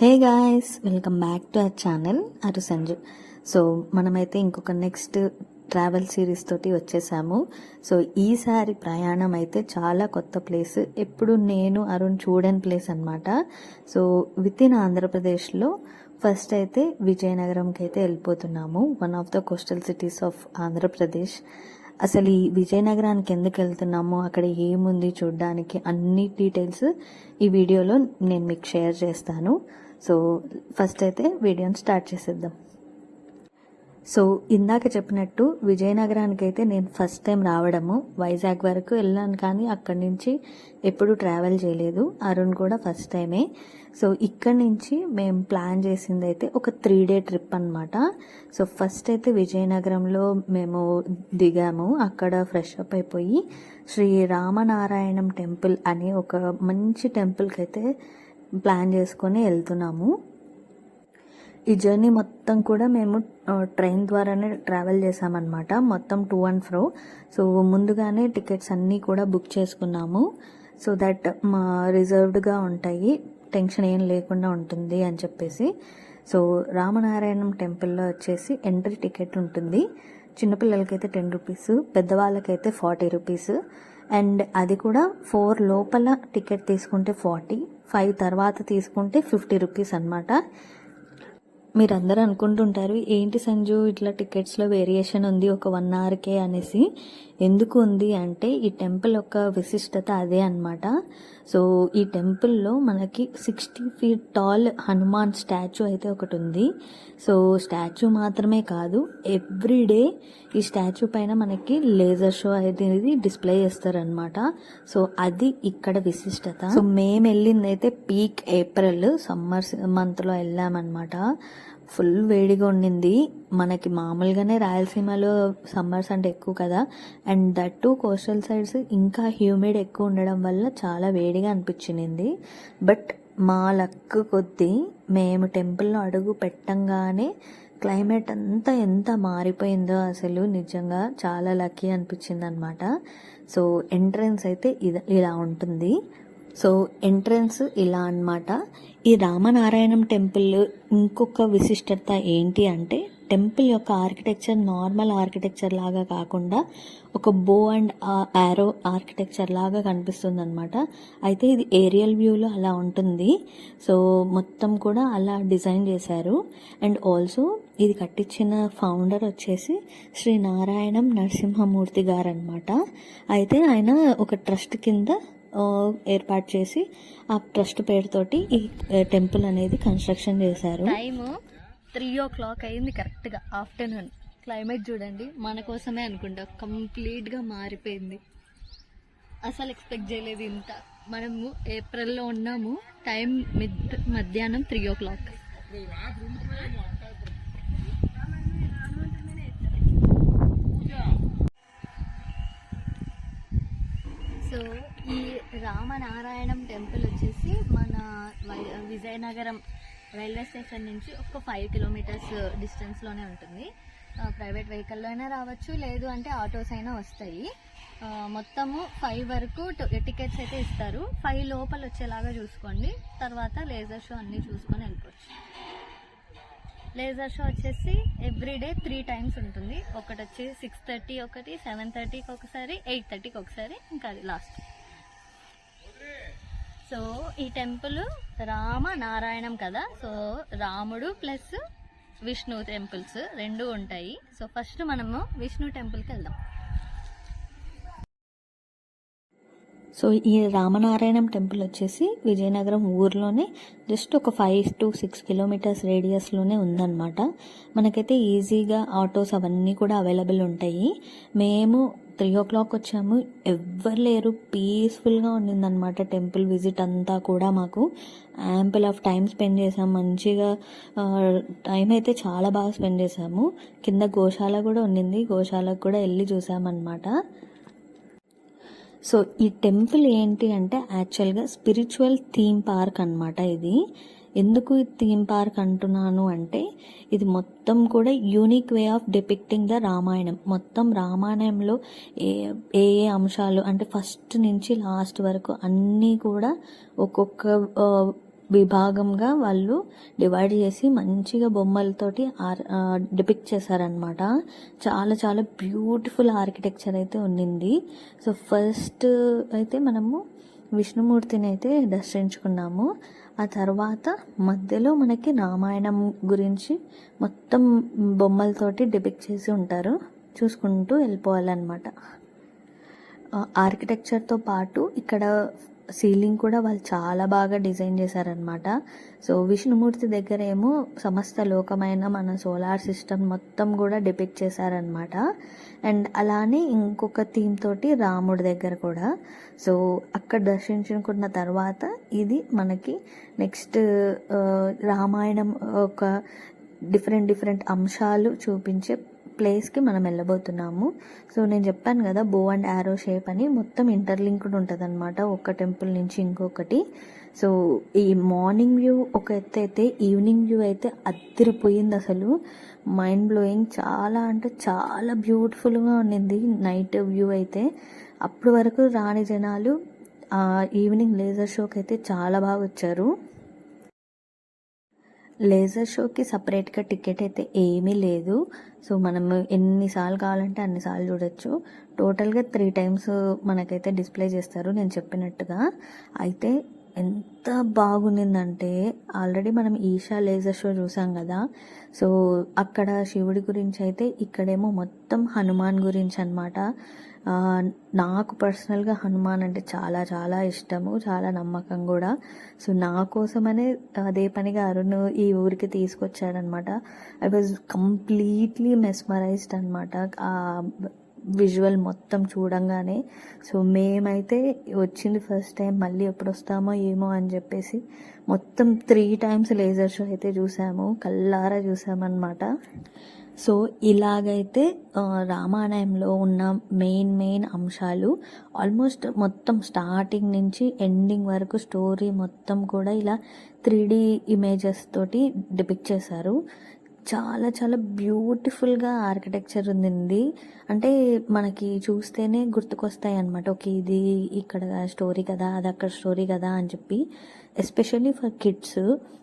Hey guys welcome back to our channel Aru Sanju so మనమైతే ఇంకొక next travel series తోటి వచ్చేసాము. So ఈసారి ప్రయాణం అయితే చాలా కొత్త ప్లేస్ ఎప్పుడు నేను అరుణ్ చూడని ప్లేస్ అన్నమాట. సో విత్ ఇన్ ఆంధ్రప్రదేశ్లో ఫస్ట్ అయితే విజయనగరంకి అయితే వెళ్ళిపోతున్నాము. One of the coastal cities of Andhra Pradesh. అసలు ఈ విజయనగరానికి ఎందుకు వెళ్తున్నాము అక్కడ ఏముంది చూడడానికి అన్ని డీటెయిల్స్ ఈ వీడియోలో నేను మీకు షేర్ చేస్తాను. సో ఫస్ట్ అయితే వీడియోని స్టార్ట్ చేసేద్దాం. సో ఇందాక చెప్పినట్టు విజయనగరానికి అయితే నేను ఫస్ట్ టైం రావడము. వైజాగ్ వరకు వెళ్ళాను కానీ అక్కడి నుంచి ఎప్పుడు ట్రావెల్ చేయలేదు. అరుణ్ కూడా ఫస్ట్ టైమే సో ఇక్కడి నుంచి మేము ప్లాన్ చేసింది అయితే ఒక త్రీ డే ట్రిప్ అనమాట సో ఫస్ట్ అయితే విజయనగరంలో మేము దిగాము. అక్కడ ఫ్రెష్ అప్ అయిపోయి శ్రీ రామనారాయణం టెంపుల్ అనే ఒక మంచి టెంపుల్కి అయితే ప్లాన్ చేసుకొని వెళ్తున్నాము. ఈ జర్నీ మొత్తం కూడా మేము ట్రైన్ ద్వారానే ట్రావెల్ చేసామన్నమాట మొత్తం టూ అండ్ ఫ్రో. సో ముందుగానే టికెట్స్ అన్నీ కూడా బుక్ చేసుకున్నాము. సో దట్ మా రిజర్వ్డ్గా ఉంటాయి. టెన్షన్ ఏం లేకుండా ఉంటుంది అని చెప్పేసి. సో రామనారాయణం టెంపుల్లో వచ్చేసి ఎంట్రీ టికెట్ ఉంటుంది. చిన్నపిల్లలకైతే టెన్ రూపీస్ పెద్దవాళ్ళకైతే ఫార్టీ రూపీస్. అండ్ అది కూడా ఫోర్ లోపల టికెట్ తీసుకుంటే ఫార్టీ. ఫైవ్ తర్వాత తీసుకుంటే ఫిఫ్టీ రూపీస్ అనమాట మీరందరూ అనుకుంటుంటారు ఏంటి సంజు ఇట్లా టికెట్స్లో వేరియేషన్ ఉంది ఒక వన్ అవర్కే అనేసి. ఎందుకు ఉంది అంటే ఈ టెంపుల్ యొక్క విశిష్టత అదే అనమాట సో ఈ టెంపుల్లో మనకి sixty feet tall Hanuman statue అయితే ఒకటి ఉంది సో స్టాచ్యూ మాత్రమే కాదు ఎవ్రీ డే ఈ స్టాచ్యూ పైన మనకి లేజర్ షో అనేది డిస్ప్లే చేస్తారనమాట సో అది ఇక్కడ విశిష్టత. సో మేము వెళ్ళింది అయితే పీక్ ఏప్రిల్ సమ్మర్ మంత్లో వెళ్ళామన్నమాట. ఫుల్ వేడిగా ఉండింది. మనకి మామూలుగానే రాయలసీమలో సమ్మర్స్ అంటే ఎక్కువ కదా. And that to coastal sides ఇంకా హ్యూమిడ్ ఎక్కువ ఉండడం వల్ల చాలా వేడిగా అనిపించింది. బట్ మా లక్ కొద్దీ మేము టెంపుల్లో అడుగు పెట్టంగానే క్లైమేట్ అంతా ఎంత మారిపోయిందో అసలు నిజంగా చాలా లక్కీ అనిపించింది అనమాట సో ఎంట్రన్స్ అయితే ఇది ఇలా ఉంటుంది. సో ఎంట్రన్స్ ఇలా అన్నమాట. ఈ రామనారాయణం టెంపుల్ ఇంకొక విశిష్టత ఏంటి అంటే టెంపుల్ యొక్క ఆర్కిటెక్చర్ నార్మల్ ఆర్కిటెక్చర్ లాగా కాకుండా ఒక బో అండ్ ఆరో ఆర్కిటెక్చర్ లాగా కనిపిస్తుంది అనమాట అయితే ఇది ఏరియల్ వ్యూలో అలా ఉంటుంది. సో మొత్తం కూడా అలా డిజైన్ చేశారు. అండ్ ఆల్సో ఇది కట్టించిన ఫౌండర్ వచ్చేసి శ్రీ నారాయణం నరసింహమూర్తి గారు అనమాట అయితే ఆయన ఒక ట్రస్ట్ కింద ఏర్పాటు చేసి ఆ ట్రస్ట్ పేరుతోటి ఈ టెంపుల్ అనేది కన్స్ట్రక్షన్ చేశారు. టైము త్రీ ఓ క్లాక్ అయింది కరెక్ట్గా ఆఫ్టర్నూన్. క్లైమేట్ చూడండి మన కోసమే అనుకుంటా కంప్లీట్గా మారిపోయింది. అసలు ఎక్స్పెక్ట్ చేయలేదు ఇంత. మనము ఏప్రిల్లో ఉన్నాము టైం మిడ్ మధ్యాహ్నం త్రీ ఓ క్లాక్. సో ఈ రామనారాయణం టెంపుల్ వచ్చేసి మన వై- విజయనగరం రైల్వే స్టేషన్ నుంచి ఒక ఫైవ్ కిలోమీటర్స్ డిస్టెన్స్లోనే ఉంటుంది. ప్రైవేట్ వెహికల్లో అయినా రావచ్చు లేదు అంటే ఆటోస్ అయినా వస్తాయి. మొత్తము ఫైవ్ వరకు టికెట్స్ అయితే ఇస్తారు. ఫైవ్ లోపల వచ్చేలాగా చూసుకోండి తర్వాత లేజర్ షో అన్నీ చూసుకొని వెళ్ళిపోవచ్చు. లేజర్ షో వచ్చేసి ఎవ్రీడే త్రీ టైమ్స్ ఉంటుంది. ఒకటి వచ్చి సిక్స్ థర్టీ ఒకటి సెవెన్ థర్టీకి ఒకసారి ఎయిట్ థర్టీకి ఒకసారి ఇంకా అది లాస్ట్. సో ఈ టెంపుల్ రామ నారాయణం కదా? సో రాముడు ప్లస్ విష్ణు టెంపుల్స్ రెండు ఉంటాయి. సో ఫస్ట్ మనము విష్ణు టెంపుల్కి వెళ్దాం. సో ఈ రామనారాయణం టెంపుల్ వచ్చేసి విజయనగరం ఊర్లోనే జస్ట్ ఒక ఫైవ్ టు సిక్స్ కిలోమీటర్స్ రేడియస్లోనే ఉందన్నమాట. మనకైతే ఈజీగా ఆటోస్ అవన్నీ కూడా అవైలబుల్ ఉంటాయి. మేము త్రీ ఓ క్లాక్ వచ్చాము. ఎవ్వరు లేరు. పీస్ఫుల్గా ఉండిందనమాట టెంపుల్ విజిట్ అంతా కూడా మాకు. యాంపుల్ ఆఫ్ టైం స్పెండ్ చేసాం. మంచిగా టైం అయితే చాలా బాగా స్పెండ్ చేసాము. కింద గోశాల కూడా ఉండింది. గోశాలకు కూడా వెళ్ళి చూసామన్నమాట. సో ఈ టెంపుల్ ఏంటి అంటే యాక్చువల్గా స్పిరిచువల్ థీమ్ పార్క్ అన్నమాట ఇది. ఎందుకు ఈ థీమ్ పార్క్ అంటున్నాను అంటే ఇది మొత్తం కూడా unique way of depicting the Ramayanam. మొత్తం రామాయణంలో ఏ ఏ ఏ అంశాలు అంటే ఫస్ట్ నుంచి లాస్ట్ వరకు అన్నీ కూడా ఒక్కొక్క విభాగంగా వాళ్ళు డివైడ్ చేసి మంచిగా బొమ్మలతోటి ఆర్ డిపిక్ట్ చేశారనమాట చాలా చాలా బ్యూటిఫుల్ ఆర్కిటెక్చర్ అయితే ఉండింది సో ఫస్ట్ అయితే మనము విష్ణుమూర్తిని అయితే దర్శించుకున్నాము. ఆ తర్వాత మధ్యలో మనకి రామాయణం గురించి మొత్తం బొమ్మలతోటి డిపిక్ట్ చేసి ఉంటారు. చూసుకుంటూ వెళ్ళిపోవాలన్నమాట. ఆర్కిటెక్చర్తో పాటు ఇక్కడ సీలింగ్ కూడా వాళ్ళు చాలా బాగా డిజైన్ చేశారనమాట సో విష్ణుమూర్తి దగ్గర ఏమో సమస్త లోకమైన మన సోలార్ సిస్టమ్ మొత్తం కూడా డిపిక్ట్ చేశారనమాట అండ్ అలానే ఇంకొక థీమ్ తోటి రాముడి దగ్గర కూడా. సో అక్కడ దర్శించుకున్న తర్వాత ఇది మనకి నెక్స్ట్ రామాయణం ఒక డిఫరెంట్ డిఫరెంట్ అంశాలు చూపించే ప్లేస్కి మనం వెళ్ళబోతున్నాము. సో నేను చెప్పాను కదా బో అండ్ యారో షేప్ అని మొత్తం ఇంటర్లింక్డ్ ఉంటుంది అనమాట ఒక టెంపుల్ నుంచి ఇంకొకటి. సో ఈ మార్నింగ్ వ్యూ ఒక ఎత్తు అయితే ఈవినింగ్ వ్యూ అయితే అదిరిపోయింది అసలు. మైండ్ బ్లోయింగ్ చాలా అంటే చాలా బ్యూటిఫుల్గా ఉండింది నైట్ వ్యూ అయితే. అప్పటి వరకు రాని జనాలు ఈవినింగ్ లేజర్ షోకి అయితే చాలా బాగా వచ్చారు. లేజర్ షోకి సపరేట్గా టికెట్ అయితే ఏమీ లేదు. సో మనం ఎన్నిసార్లు కావాలంటే అన్నిసార్లు చూడొచ్చు. టోటల్గా త్రీ టైమ్స్ మనకైతే డిస్ప్లే చేస్తారు నేను చెప్పినట్టుగా. అయితే ఎంత బాగుండిందంటే ఆల్రెడీ మనం ఈషా లేజర్ షో చూసాం కదా. సో అక్కడ శివుడి గురించి అయితే ఇక్కడేమో మొత్తం హనుమాన్ గురించి అనమాట నాకు పర్సనల్గా హనుమాన్ అంటే చాలా చాలా ఇష్టము చాలా నమ్మకం కూడా. సో నా కోసమనే అదే పనిగా అరుణ్ ఈ ఊరికి తీసుకొచ్చాడనమాట. ఐ వాజ్ కంప్లీట్లీ మెస్మరైజ్డ్ అనమాట. ఆ విజువల్ మొత్తం చూడంగానే. సో మేమైతే వచ్చింది ఫస్ట్ టైం మళ్ళీ ఎప్పుడు వస్తామో ఏమో అని చెప్పేసి మొత్తం త్రీ టైమ్స్ లేజర్ షో అయితే చూసాము కల్లారా చూసామన్నమాట. సో ఇలాగైతే రామాయణంలో ఉన్న మెయిన్ మెయిన్ అంశాలు ఆల్మోస్ట్ మొత్తం స్టార్టింగ్ నుంచి ఎండింగ్ వరకు స్టోరీ మొత్తం కూడా ఇలా త్రీ డీ ఇమేజెస్ తోటి డిపిక్ట్ చేశారు. చాలా చాలా బ్యూటిఫుల్గా ఆర్కిటెక్చర్ ఉంది అంటే మనకి చూస్తేనే గుర్తుకొస్తాయి అనమాట ఓకే ఇది ఇక్కడ స్టోరీ కదా అది అక్కడ స్టోరీ కదా అని చెప్పి. ఎస్పెషల్లీ ఫర్ కిడ్స్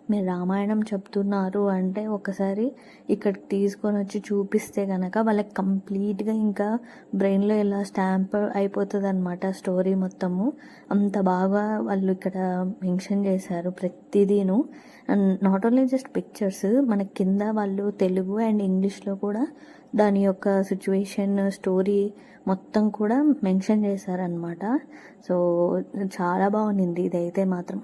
మీరు రామాయణం చెప్తున్నారు అంటే ఒకసారి ఇక్కడికి తీసుకొని వచ్చి చూపిస్తే కనుక వాళ్ళకి కంప్లీట్గా ఇంకా బ్రెయిన్లో ఇలా స్టాంప్ అయిపోతుంది అనమాట స్టోరీ మొత్తము. అంత బాగా వాళ్ళు ఇక్కడ మెన్షన్ చేశారు ప్రతిదీను. And not only just pictures మన కింద వాళ్ళు తెలుగు అండ్ ఇంగ్లీష్లో కూడా దాని యొక్క సిచ్యువేషన్ స్టోరీ మొత్తం కూడా మెన్షన్ చేశారనమాట సో చాలా బాగుంది ఇదైతే మాత్రం.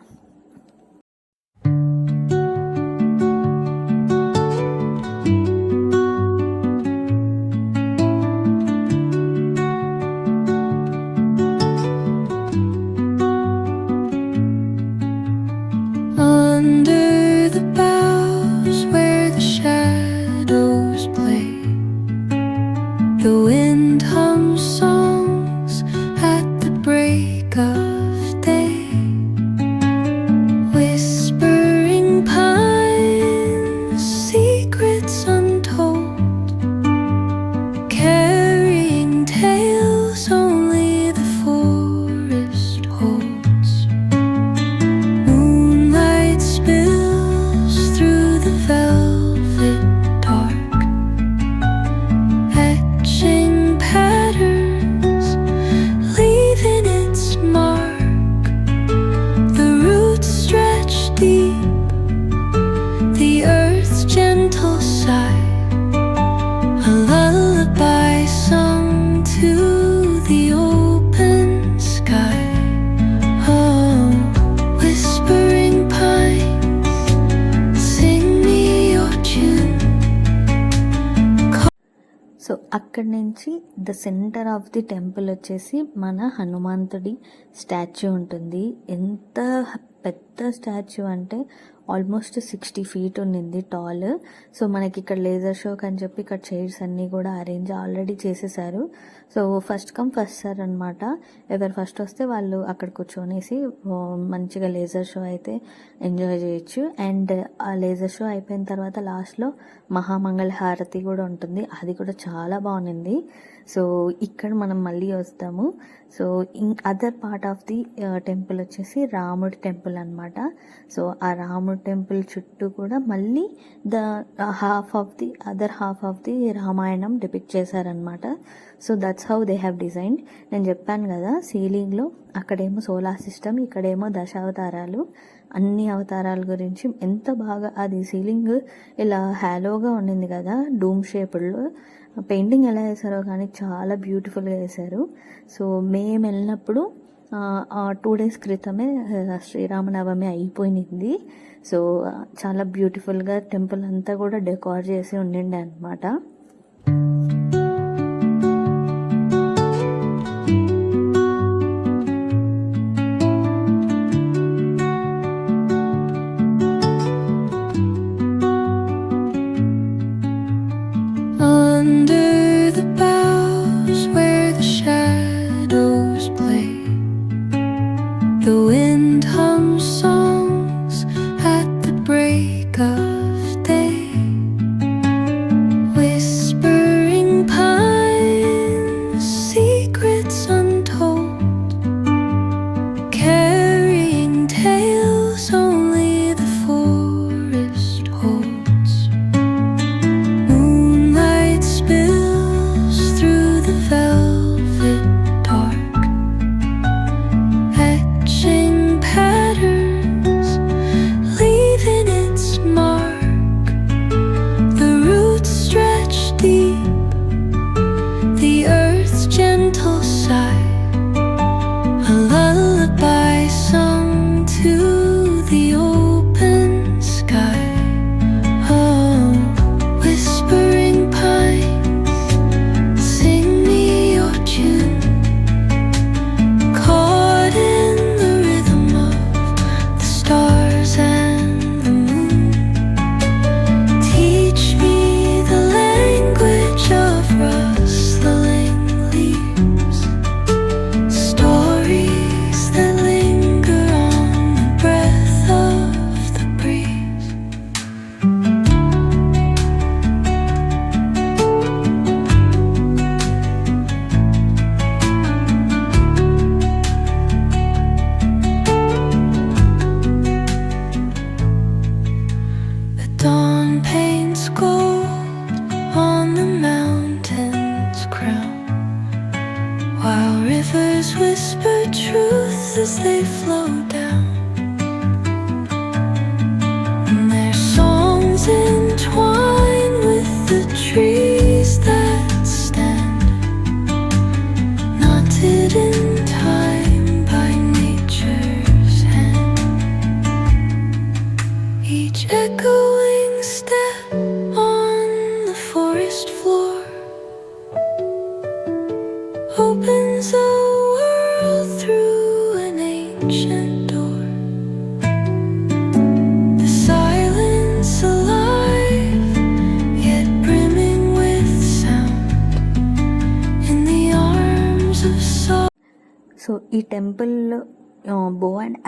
అక్కడ నుంచి the centre of the temple వచ్చేసి మన హనుమంతుడి స్టాచ్యూ ఉంటుంది. ఎంత పెద్ద స్టాచ్యూ అంటే ఆల్మోస్ట్ సిక్స్టీ ఫీట్ ఉండింది టాల్. సో మనకి ఇక్కడ లేజర్ షోక్ అని చెప్పి ఇక్కడ చైర్స్ అన్నీ కూడా అరేంజ్ ఆల్రెడీ చేసేసారు. So first come first serve అనమాట ఎవరు ఫస్ట్ వస్తే వాళ్ళు అక్కడ కూర్చొనేసి మంచిగా లేజర్ షో అయితే ఎంజాయ్ చేయొచ్చు. అండ్ ఆ లేజర్ షో అయిపోయిన తర్వాత లాస్ట్లో మహామంగళ హారతి కూడా ఉంటుంది. అది కూడా చాలా బాగుంది. సో ఇక్కడ మనం మళ్ళీ వస్తాము. So in other part of the temple వచ్చేసి రాముడి టెంపుల్ అనమాట సో ఆ రాముడి టెంపుల్ చుట్టూ కూడా మళ్ళీ the half of the other half of the Ramayanam depict చేశారనమాట so that's how they have designed నేను చెప్పాను కదా సీలింగ్లో అక్కడేమో సోలార్ సిస్టమ్ ఇక్కడేమో దశావతారాలు. అన్ని అవతారాల గురించి ఎంత బాగా అది సీలింగ్ ఇలా హ్యాలోగా ఉండింది కదా డూమ్ షేపుల్లో పెయింటింగ్ ఎలా వేశారో కానీ చాలా బ్యూటిఫుల్గా వేశారు సో మేము వెళ్ళినప్పుడు టూ డేస్ క్రితమే శ్రీరామనవమి అయిపోయింది. సో చాలా బ్యూటిఫుల్గా టెంపుల్ అంతా కూడా డెకార్ చేసి ఉండిండే అనమాట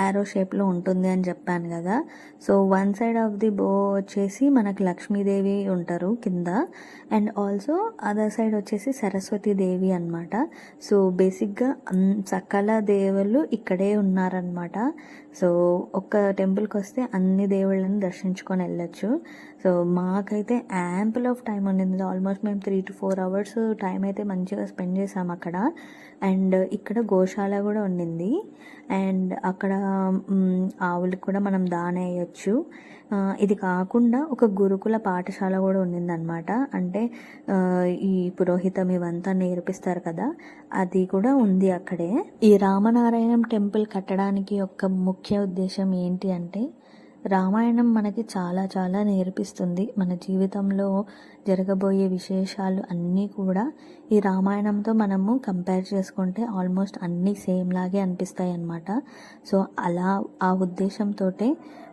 యారో షేప్లో ఉంటుంది అని చెప్పాను కదా. So one side of the bow వచ్చేసి మనకు లక్ష్మీదేవి ఉంటారు కింద. అండ్ ఆల్సో అదర్ సైడ్ వచ్చేసి సరస్వతి దేవి అనమాట సో బేసిక్గా అన్- సకల దేవుళ్ళు ఇక్కడే ఉన్నారనమాట సో ఒక టెంపుల్కి వస్తే అన్ని దేవుళ్ళని దర్శించుకొని వెళ్ళొచ్చు. సో మాకైతే యాంపుల్ ఆఫ్ టైం ఉండింది ఆల్మోస్ట్ మేము three to four hours time అయితే మంచిగా స్పెండ్ చేసాం అక్కడ. అండ్ ఇక్కడ గోశాల కూడా ఉండింది. అండ్ అక్కడ ఆవులకు కూడా మనం దాన వేయచ్చు. ఇది కాకుండా ఒక గురుకుల పాఠశాల కూడా ఉండిందనమాట అంటే ఈ పురోహితం ఇవంతా నేర్పిస్తారు కదా అది కూడా ఉంది అక్కడే. ఈ రామనారాయణం టెంపుల్ కట్టడానికి ఒక ముఖ్య ఉద్దేశం ఏంటి అంటే రామాయణం మనకి చాలా చాలా నేర్పిస్తుంది. మన జీవితంలో జరగబోయే విశేషాలు అన్నీ కూడా ఈ రామాయణంతో మనము కంపేర్ చేసుకుంటే ఆల్మోస్ట్ అన్నీ సేమ్ లాగే అనిపిస్తాయి అన్నమాట సో అలా ఆ ఉద్దేశంతో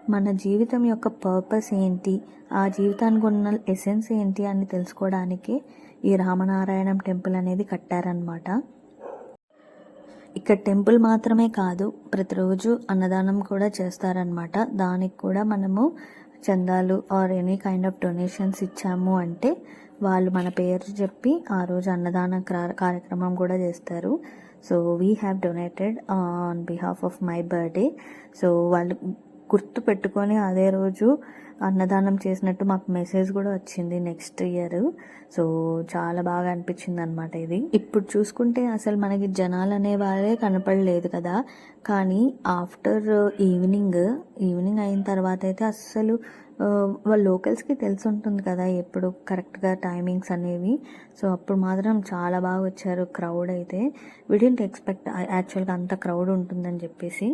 మన జీవితం యొక్క పర్పస్ ఏంటి? ఆ జీవితానికి ఉన్న ఎసెన్స్ ఏంటి అని తెలుసుకోవడానికి ఈ రామనారాయణం టెంపుల్ అనేది కట్టారనమాట ఇక్కడ టెంపుల్ మాత్రమే కాదు ప్రతిరోజు అన్నదానం కూడా చేస్తారనమాట దానికి కూడా మనము చందాలు or any kind of donations ఇచ్చాము అంటే వాళ్ళు మన పేరు చెప్పి ఆ రోజు అన్నదాన కార్యక్రమం కూడా చేస్తారు. So we have donated on behalf of my birthday so వాళ్ళు గుర్తు పెట్టుకొని అదే రోజు అన్నదానం చేసినట్టు మాకు మెసేజ్ కూడా వచ్చింది నెక్స్ట్ ఇయర్. సో చాలా బాగా అనిపించింది అనమాట ఇది. ఇప్పుడు చూసుకుంటే అసలు మనకి జనాలు అనేవారే కనపడలేదు కదా. కానీ ఆఫ్టర్ ఈవినింగ్ ఈవినింగ్ అయిన తర్వాత అయితే అస్సలు వాళ్ళ లోకల్స్కి తెలిసి ఉంటుంది కదా ఎప్పుడు కరెక్ట్గా టైమింగ్స్ అనేవి. సో అప్పుడు మాత్రం చాలా బాగా వచ్చారు క్రౌడ్ అయితే. విడింట్ ఎక్స్పెక్ట్ యాక్చువల్గా అంత క్రౌడ్ ఉంటుందని చెప్పేసి.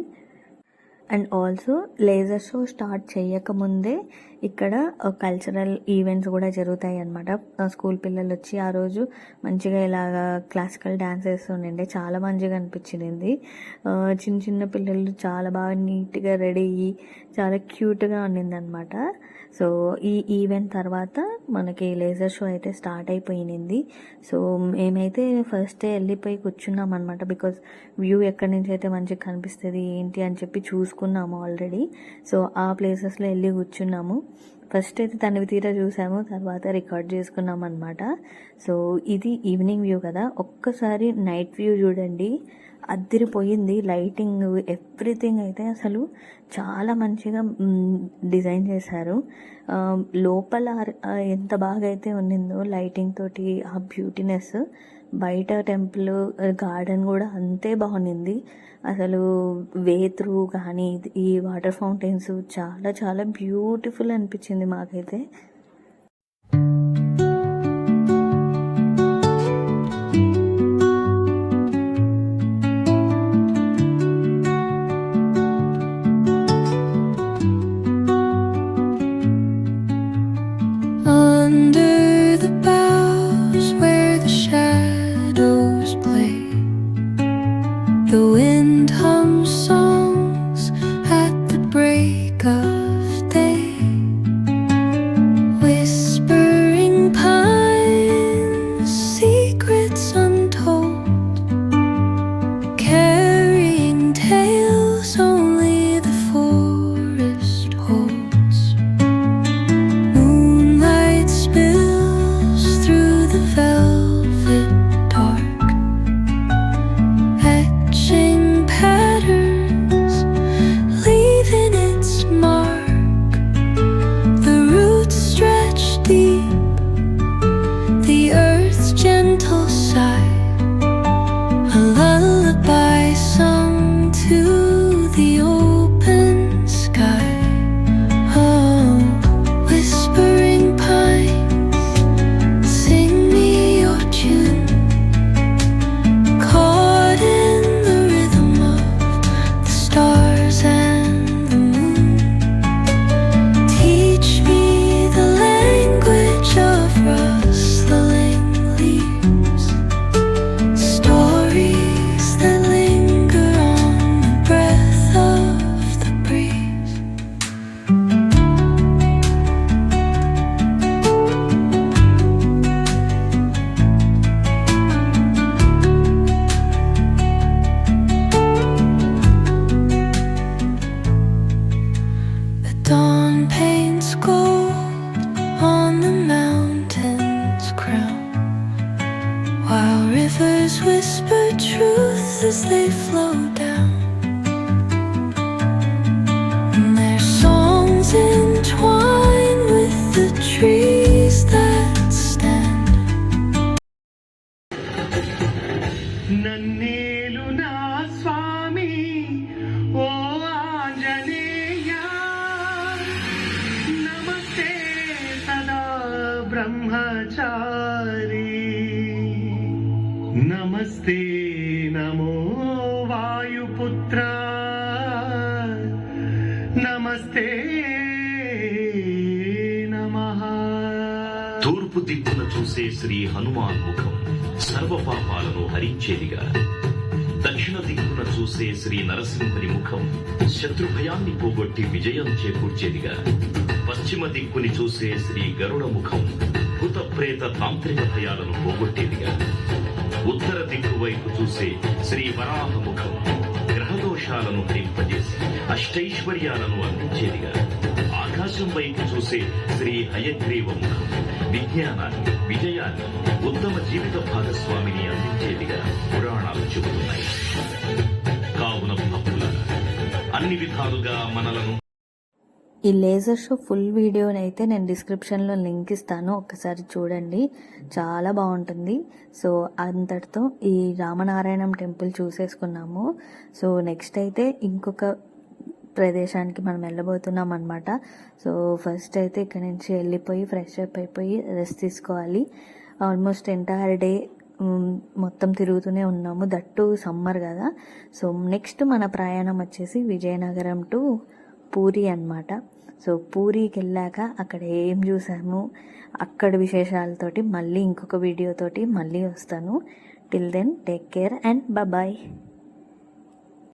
And also laser show start చేయకముందే ఇక్కడ uh, కల్చరల్ ఈవెంట్స్ కూడా జరుగుతాయి అనమాట స్కూల్ uh, పిల్లలు వచ్చి ఆ రోజు మంచిగా ఇలాగా క్లాసికల్ డ్యాన్స్ వేస్తుండే చాలా మంచిగా అనిపించింది. Uh, చిన్న చిన్న పిల్లలు చాలా బాగా నీట్గా రెడీ అయ్యి చాలా క్యూట్గా ఉండింది అనమాట సో ఈ ఈవెంట్ తర్వాత మనకి లేజర్ షో అయితే స్టార్ట్ అయిపోయింది సో మేమైతే ఫస్ట్ వెళ్ళిపోయి కూర్చున్నాం అనమాట బికాస్ వ్యూ ఎక్కడి నుంచి అయితే మంచిగా కనిపిస్తుంది ఏంటి అని చెప్పి చూసుకున్నాము ఆల్రెడీ సో ఆ ప్లేసెస్లో వెళ్ళి కూర్చున్నాము. ఫస్ట్ అయితే తనివి తీరా చూసాము తర్వాత రికార్డ్ చేసుకున్నాం అనమాట సో ఇది ఈవినింగ్ వ్యూ కదా. ఒక్కసారి నైట్ వ్యూ చూడండి. అద్దరిపోయింది లైటింగ్ ఎవ్రీథింగ్ అయితే అసలు చాలా మంచిగా డిజైన్ చేశారు. లోపల ఎంత బాగా అయితే ఉన్నిందో లైటింగ్ తోటి ఆ బ్యూటీనెస్ బయట టెంపుల్ గార్డెన్ కూడా అంతే బాగుండింది. అసలు వే త్రూ కానీ ఈ వాటర్ ఫౌంటైన్స్ చాలా చాలా బ్యూటిఫుల్ అనిపించింది మాకైతే. హరించేదిగా. దక్షిణ దిక్కున చూసే శ్రీ నరసింహుని ముఖం శత్రుభయాన్ని పోగొట్టి విజయం చేకూర్చేదిగా. పశ్చిమ దిక్కుని చూసే శ్రీ గరుడ ముఖం భూత ప్రేత తాంత్రిక భయాలను పోగొట్టేదిగా. ఉత్తర దిక్కు వైపు చూసే శ్రీ వరాహ ముఖం గ్రహదోష హరింపజేసి అష్టైశ్వర్యాలను అందించేదిగా. ఆకాశం వైపు చూసే శ్రీ హయగ్రీవ ముఖం విజ్ఞానాన్ని విజయాన్ని ఉత్తమ జీవిత భాగస్వామిని అందించేదిగా పురాణాలు చెబుతున్నాయి. కావున భక్తులారా అన్ని విధాలుగా మనలను ఈ లేజర్ షో ఫుల్ వీడియోని అయితే నేను డిస్క్రిప్షన్లో లింక్ ఇస్తాను. ఒక్కసారి చూడండి. చాలా బాగుంటుంది. సో అంతటితో ఈ రామనారాయణం టెంపుల్ చూసేసుకున్నాము. సో నెక్స్ట్ అయితే ఇంకొక ప్రదేశానికి మనం వెళ్ళబోతున్నాం అనమాట సో ఫస్ట్ అయితే ఇక్కడ నుంచి వెళ్ళిపోయి ఫ్రెష్ అప్ అయిపోయి రెస్ట్ తీసుకోవాలి. ఆల్మోస్ట్ ఎంటైర్ డే మొత్తం తిరుగుతూనే ఉన్నాము. దట్టు సమ్మర్ కదా. సో నెక్స్ట్ మన ప్రయాణం వచ్చేసి విజయనగరం టు పూరి అన్నమాట. సో పూరికి వెళ్ళాక అక్కడ ఏం చూసాము అక్కడ విశేషాలతోటి మళ్ళీ ఇంకొక వీడియోతోటి మళ్ళీ వస్తాను. Till then take care and bye